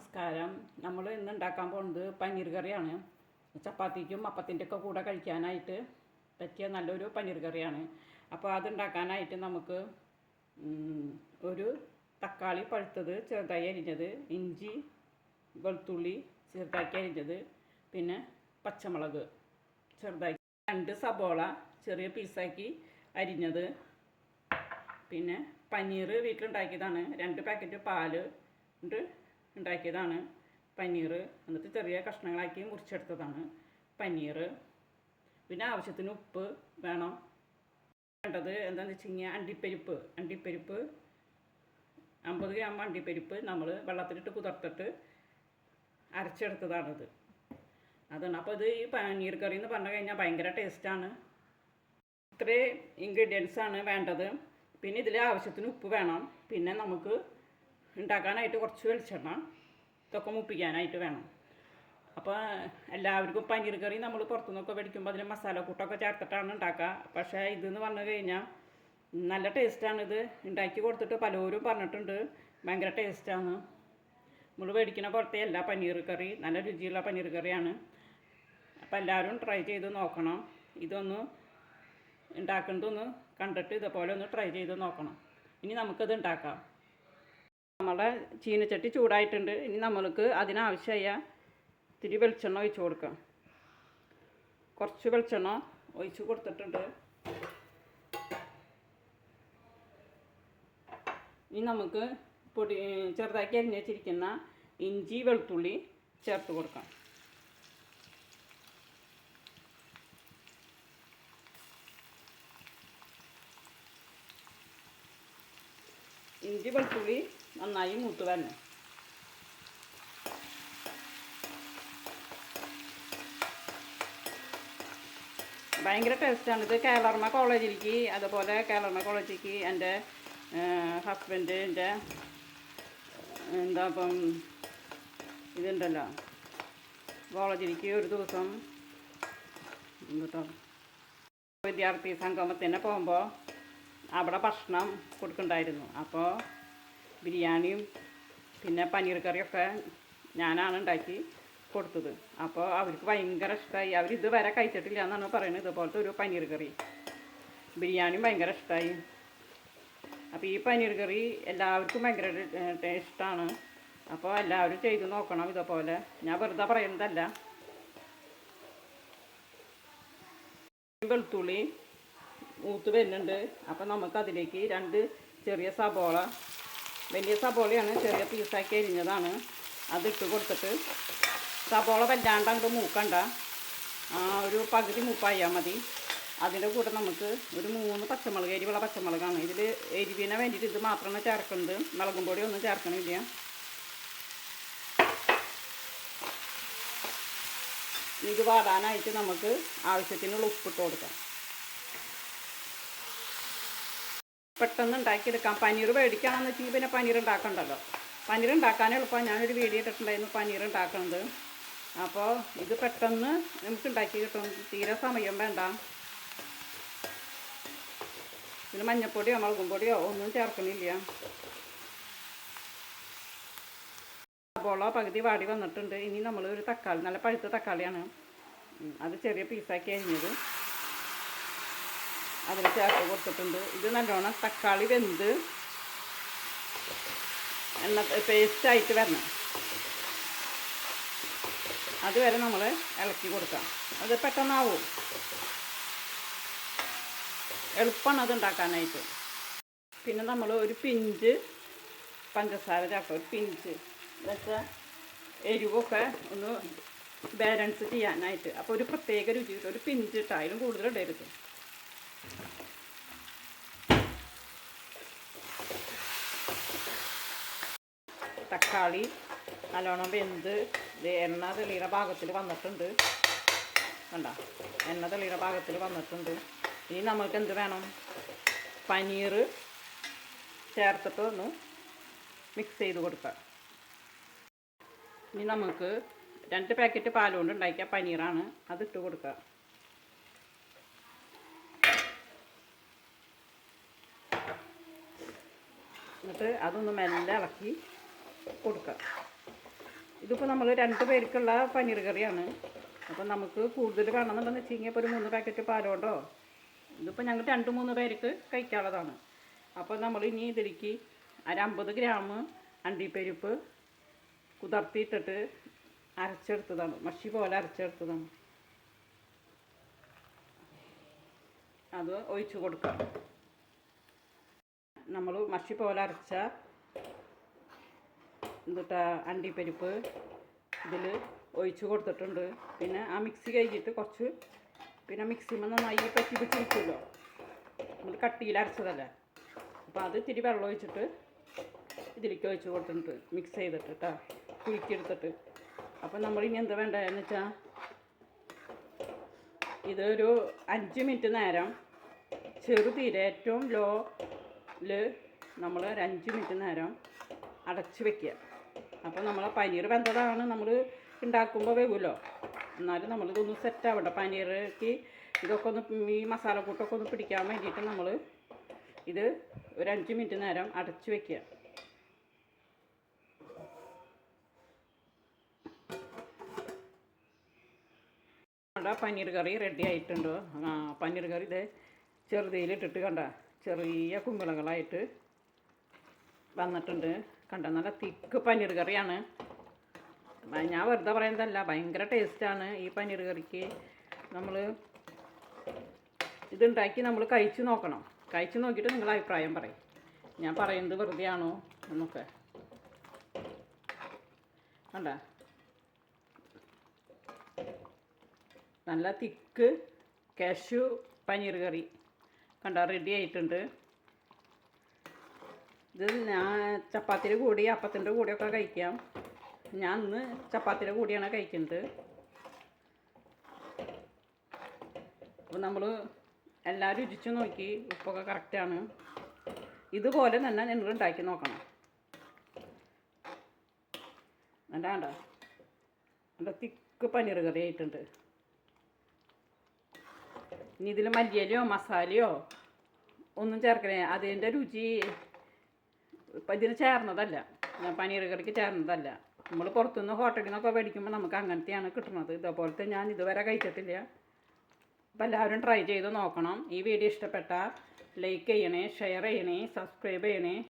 നമസ്കാരം. നമ്മൾ ഇന്ന് ഉണ്ടാക്കാൻ പോകുന്നത് പനീർ കറിയാണ്. ചപ്പാത്തിക്കും അപ്പത്തിന്റെ ഒക്കെ കൂടെ കഴിക്കാനായിട്ട് പറ്റിയ നല്ലൊരു പനീർ കറിയാണ്. അപ്പോൾ അത് ഉണ്ടാക്കാനായിട്ട് നമുക്ക് ഒരു തക്കാളി പഴുത്തത് ചെറുതായി അരിഞ്ഞത് ഇഞ്ചി വെളുത്തുള്ളി ചെറുതാക്കി അരിഞ്ഞത് പിന്നെ പച്ചമുളക് ചെറുതാക്കി രണ്ട് സബോള ചെറിയ പീസാക്കി അരിഞ്ഞത് പിന്നെ പനീർ വീട്ടിലുണ്ടാക്കിയതാണ്. രണ്ട് പാക്കറ്റ് പാൽ കൊണ്ട് ഉണ്ടാക്കിയതാണ്. പനീർ എന്നിട്ട് ചെറിയ കഷ്ണങ്ങളാക്കി മുറിച്ചെടുത്തതാണ്. പനീർ പിന്നെ ആവശ്യത്തിന് ഉപ്പ് വേണം. വേണ്ടത് എന്താണെന്ന് വെച്ച് കഴിഞ്ഞാൽ അണ്ടിപ്പരിപ്പ്. അണ്ടിപ്പരിപ്പ് അമ്പത് ഗ്രാം അണ്ടിപ്പരിപ്പ് നമ്മൾ വെള്ളത്തിലിട്ട് കുതിർത്തിട്ട് അരച്ചെടുത്തതാണത്. അതാണ്. അപ്പോൾ ഇത് ഈ പനീർ കറി എന്ന് പറഞ്ഞു കഴിഞ്ഞാൽ ഭയങ്കര ടേസ്റ്റാണ് ഇത്രയും ഇൻഗ്രീഡിയൻസ് ആണ് വേണ്ടത്. പിന്നെ ഇതിൽ ആവശ്യത്തിന് ഉപ്പ് വേണം. പിന്നെ നമുക്ക് ഉണ്ടാക്കാനായിട്ട് കുറച്ച് വെളിച്ചെണ്ണ ഇതൊക്കെ മുപ്പിക്കാനായിട്ട് വേണം. അപ്പോൾ എല്ലാവർക്കും പനീർ കറി നമ്മൾ പുറത്തുനിന്നൊക്കെ മേടിക്കുമ്പോൾ അതിൽ മസാലക്കൂട്ടൊക്കെ ചേർത്തിട്ടാണ് ഉണ്ടാക്കുക. പക്ഷേ ഇതെന്ന് പറഞ്ഞു കഴിഞ്ഞാൽ നല്ല ടേസ്റ്റാണ് ഇത്. ഉണ്ടാക്കി കൊടുത്തിട്ട് പലരും പറഞ്ഞിട്ടുണ്ട് ഭയങ്കര ടേസ്റ്റാണ് നമ്മൾ മേടിക്കുന്ന പുറത്തെ എല്ലാ പനീർ കറി നല്ല രുചിയുള്ള പനീർ കറിയാണ്. അപ്പോൾ എല്ലാവരും ട്രൈ ചെയ്ത് നോക്കണം. ഇതൊന്ന് ഉണ്ടാക്കുന്നതൊന്ന് കണ്ടിട്ട് ഇതുപോലെ ഒന്ന് ട്രൈ ചെയ്ത് നോക്കണം. ഇനി നമുക്കത് ഉണ്ടാക്കാം. നമ്മുടെ ചീനച്ചട്ടി ചൂടായിട്ടുണ്ട്. ഇനി നമ്മൾക്ക് അതിനാവശ്യമായ ഇത്തിരി വെളിച്ചെണ്ണ ഒഴിച്ച് കൊടുക്കാം. കുറച്ച് വെളിച്ചെണ്ണ ഒഴിച്ച് കൊടുത്തിട്ടുണ്ട്. ഇനി നമുക്ക് പൊടി ചെറുതാക്കി അരിഞ്ഞ് വെച്ചിരിക്കുന്ന ഇഞ്ചി വെളുത്തുള്ളി ചേർത്ത് കൊടുക്കാം. ഇഞ്ചി വെളുത്തുള്ളി നന്നായി മൂത്ത് വരണം. ഭയങ്കര ടേസ്റ്റാണ്. ഇത് കേളർമ കോളേജിലേക്ക് അതുപോലെ കേളർമ കോളേജിലേക്ക് എന്റെ ഹസ്ബൻഡ് എന്റെ എന്താ ഇപ്പം ഇതുണ്ടല്ലോ. കോളേജിലേക്ക് ഒരു ദിവസം വിദ്യാർത്ഥി സംഗമത്തിന് പോകുമ്പോൾ അവിടെ ഭക്ഷണം കൊടുക്കണ്ടായിരുന്നു. അപ്പോൾ ബിരിയാണിയും പിന്നെ പനീർ കറിയൊക്കെ ഞാനാണ് ഉണ്ടാക്കി കൊടുത്തത്. അപ്പോൾ അവർക്ക് ഭയങ്കര ഇഷ്ടമായി അവർ ഇതുവരെ കഴിച്ചിട്ടില്ല എന്നാണ് പറയുന്നത്. ഇതുപോലത്തെ ഒരു പനീർ കറി. ബിരിയാണിയും ഭയങ്കര ഇഷ്ടമായി അപ്പോൾ ഈ പനീർ കറി എല്ലാവർക്കും ഭയങ്കര ടേസ്റ്റാണ് അപ്പോൾ എല്ലാവരും ചെയ്ത് നോക്കണം ഇതുപോലെ. ഞാൻ വെറുതെ പറയുന്നതല്ല. വെളുത്തുള്ളി മൂത്ത് വരുന്നുണ്ട്. അപ്പം നമുക്ക് അതിലേക്ക് രണ്ട് ചെറിയ സബോള വലിയ സബോളയാണ് ചെറിയ പീസാക്കി അരിഞ്ഞതാണ്. അതിട്ട് കൊടുത്തിട്ട് സബോള വല്ലാണ്ട് അങ്ങോട്ട് മൂക്കണ്ട. ആ ഒരു പകുതി മൂപ്പായാൽ മതി. അതിന്റെ കൂടെ നമുക്ക് ഒരു മൂന്ന് പച്ചമുളക് എരിവുള്ള പച്ചമുളകാണ്. ഇതിൽ എരിവിനെ വേണ്ടിയിട്ട് ഇത് മാത്രമാണ് ചേർക്കുന്നത് മുളകും പൊടി ഒന്നും ചേർക്കണില്ല. ഇത് വാടാനായിട്ട് നമുക്ക് ആവശ്യത്തിനുള്ള ഉപ്പിട്ട് കൊടുക്കാം. പെട്ടെന്ന് ഉണ്ടാക്കിയെടുക്കാം. പനീർ മേടിക്കുകയാണെന്ന് വെച്ചെങ്കിൽ പിന്നെ പനീർ ഉണ്ടാക്കണ്ടല്ലോ പനീർ ഉണ്ടാക്കാൻ എളുപ്പമാണ് ഞാനൊരു വീഡിയോ ഇട്ടിട്ടുണ്ടായിരുന്നു പനീർ ഉണ്ടാക്കുന്നത് അപ്പോൾ ഇത് പെട്ടെന്ന് നമുക്ക് ഉണ്ടാക്കി കിട്ടും. തീരെ സമയം വേണ്ട. പിന്നെ മഞ്ഞപ്പൊടിയോ മുളകും പൊടിയോ ഒന്നും ചേർക്കണില്ല. സബോള പകുതി വാടി വന്നിട്ടുണ്ട്. ഇനി നമ്മൾ ഒരു തക്കാളി നല്ല പഴുത്ത തക്കാളിയാണ്. അത് ചെറിയ പീസാക്കി അരിഞ്ഞത്. അതിൽ ചേർത്ത് കൊടുത്തിട്ടുണ്ട്. ഇത് നല്ലോണം തക്കാളി വെന്ത് എണ്ണ പേസ്റ്റായിട്ട് വരണം. അതുവരെ നമ്മൾ ഇളക്കി കൊടുക്കാം. അത് പെട്ടെന്നാവും. എളുപ്പമാണ് അത് ഉണ്ടാക്കാനായിട്ട്. പിന്നെ നമ്മൾ ഒരു പിഞ്ച് പഞ്ചസാര ചേർക്കാം. ഒരു പിഞ്ച്. എന്നുവെച്ചാൽ എരിവൊക്കെ ഒന്ന് ബാലൻസ് ചെയ്യാനായിട്ട്. അപ്പോൾ ഒരു പ്രത്യേക രുചി ഒരു പിഞ്ച് ഇട്ടായാലും കൂടുതൽ ഇടരുത്. തക്കാളി നല്ലോണം വെന്ത് എണ്ണ തെളിയുടെ ഭാഗത്തിൽ വന്നിട്ടുണ്ട്. കണ്ട? എണ്ണ തെളിയുടെ ഭാഗത്തിൽ വന്നിട്ടുണ്ട്. ഇനി നമുക്ക് എന്ത് വേണം? പനീർ ചേർത്തിട്ട് ഒന്ന് മിക്സ് ചെയ്ത് കൊടുക്കുക ഇനി നമുക്ക് രണ്ട് പാക്കറ്റ് പാലുകൊണ്ട് ഉണ്ടാക്കിയ പനീറാണ് അത് അതിട്ട് കൊടുക്കുക എന്നിട്ട് അതൊന്ന് മെല്ലെ ഇളക്കി കൊടുക്കുക. ഇതിപ്പോൾ നമ്മൾ രണ്ട് പേർക്കുള്ള പനീർ കറിയാണ്. അപ്പോൾ നമുക്ക് കൂടുതൽ വേണമെന്നുണ്ടെന്ന് വെച്ച് കഴിഞ്ഞാൽ ഇപ്പോൾ ഒരു മൂന്ന് പാക്കറ്റ് പാലോണ്ടോ? ഇതിപ്പോൾ ഞങ്ങൾ രണ്ട് മൂന്ന് പേർക്ക് കഴിക്കാനുള്ളതാണ്. അപ്പോൾ നമ്മൾ ഇനി ഇതിലേക്ക് അമ്പത് ഗ്രാം അണ്ടിപ്പരിപ്പ് കുതിർത്തിയിട്ടിട്ട് അരച്ചെടുത്തതാണ്. മഷി പോലെ അരച്ചെടുത്തതാണ്. അത് ഒഴിച്ചു കൊടുക്കാം നമ്മൾ മഷി പോലെ അരച്ച എന്നിട്ട് അണ്ടിപ്പരിപ്പ് ഇതിൽ ഒഴിച്ച് കൊടുത്തിട്ടുണ്ട്. പിന്നെ ആ മിക്സി കഴിഞ്ഞിട്ട് കുറച്ച് പിന്നെ മിക്സിമ നന്നായി പറ്റി പിടിച്ചിരിക്കുമല്ലോ നമ്മൾ കട്ടിയിൽ അരച്ചതല്ലേ? അപ്പോൾ അത് ഇത്തിരി വെള്ളം ഒഴിച്ചിട്ട് ഇതിലേക്ക് ഒഴിച്ച് കൊടുത്തിട്ടുണ്ട് മിക്സ് ചെയ്തിട്ട് കേട്ടോ കുലുക്കിയെടുത്തിട്ട്. അപ്പോൾ നമ്മൾ ഇനി എന്താ വേണ്ടതെന്ന് വെച്ചാൽ ഇതൊരു അഞ്ച് മിനിറ്റ് നേരം ചെറുതീരെ ഏറ്റവും ലോയിൽ നമ്മൾ ഒരു അഞ്ച് മിനിറ്റ് നേരം അടച്ച് വെക്കുക. അപ്പോൾ നമ്മൾ പനീർ വെന്തതാണ് നമ്മൾ ഉണ്ടാക്കുമ്പോൾ വേവുമല്ലോ എന്നാലും നമ്മളിതൊന്ന് സെറ്റ് ആവട്ടെ പനീർക്ക് ഇതൊക്കെ ഒന്ന് ഈ മസാലക്കൂട്ടൊക്കെ ഒന്ന് പിടിക്കാൻ വേണ്ടിയിട്ട് നമ്മൾ ഇത് ഒരു അഞ്ച് മിനിറ്റ് നേരം അടച്ച് വെക്കുക. നമ്മുടെ പനീർ കറി റെഡി ആയിട്ടുണ്ട്. പനീർ കറി ഇത് ചെറുതയിലിട്ടിട്ട് കണ്ട? ചെറിയ കുമ്പളങ്ങളായിട്ട് വന്നിട്ടുണ്ട്. കണ്ട? നല്ല തിക്ക് പനീർ കറിയാണ്. ഞാൻ വെറുതെ പറയുന്നതല്ല ഭയങ്കര ടേസ്റ്റാണ് ഈ പനീർ കറിക്ക്. നമ്മൾ ഇതുണ്ടാക്കി നമ്മൾ കഴിച്ച് നോക്കണം. കഴിച്ച് നോക്കിയിട്ട് നിങ്ങളുടെ അഭിപ്രായം പറയും. ഞാൻ പറയുന്നത് വെറുതെ ആണോ എന്നൊക്കെ. കണ്ട? നല്ല തിക്ക് കാഷ്യൂ പനീർ കറി. കണ്ട റെഡി ആയിട്ടുണ്ട്. ഇത് ഞാൻ ചപ്പാത്തിയുടെ കൂടി അപ്പത്തിന്റെ കൂടിയൊക്കെ കഴിക്കാം. ഞാൻ ഇന്ന് ചപ്പാത്തിയുടെ കൂടിയാണ് കഴിക്കുന്നത്. അപ്പോൾ നമ്മൾ എല്ലാവരും രുചിച്ച് നോക്കി ഉപ്പൊക്കെ കറക്റ്റാണ് ഇതുപോലെ തന്നെ നിങ്ങൾ ഉണ്ടാക്കി നോക്കണം. വേണ്ട. നല്ല തിക്ക് പനീർ കറി ആയിട്ടുണ്ട്. ഇനി ഇതിൽ മല്ലിയിലയോ മസാലയോ ഒന്നും ചേർക്കണേ. അതിന്റെ രുചി ഇപ്പം ഇതിന് ചേർന്നതല്ല. പനീർ കറിക്ക് ചേർന്നതല്ല. നമ്മൾ പുറത്തുനിന്ന് ഹോട്ടലിൽ നിന്നൊക്കെ മേടിക്കുമ്പോൾ നമുക്ക് അങ്ങനത്തെയാണ് കിട്ടുന്നത് ഇതേപോലത്തെ ഞാൻ ഇതുവരെ കഴിച്ചിട്ടില്ല. അപ്പോൾ എല്ലാവരും ട്രൈ ചെയ്ത് നോക്കണം. ഈ വീഡിയോ ഇഷ്ടപ്പെട്ടാൽ ലൈക്ക് ചെയ്യണേ ഷെയർ ചെയ്യണേ സബ്സ്ക്രൈബ് ചെയ്യണേ.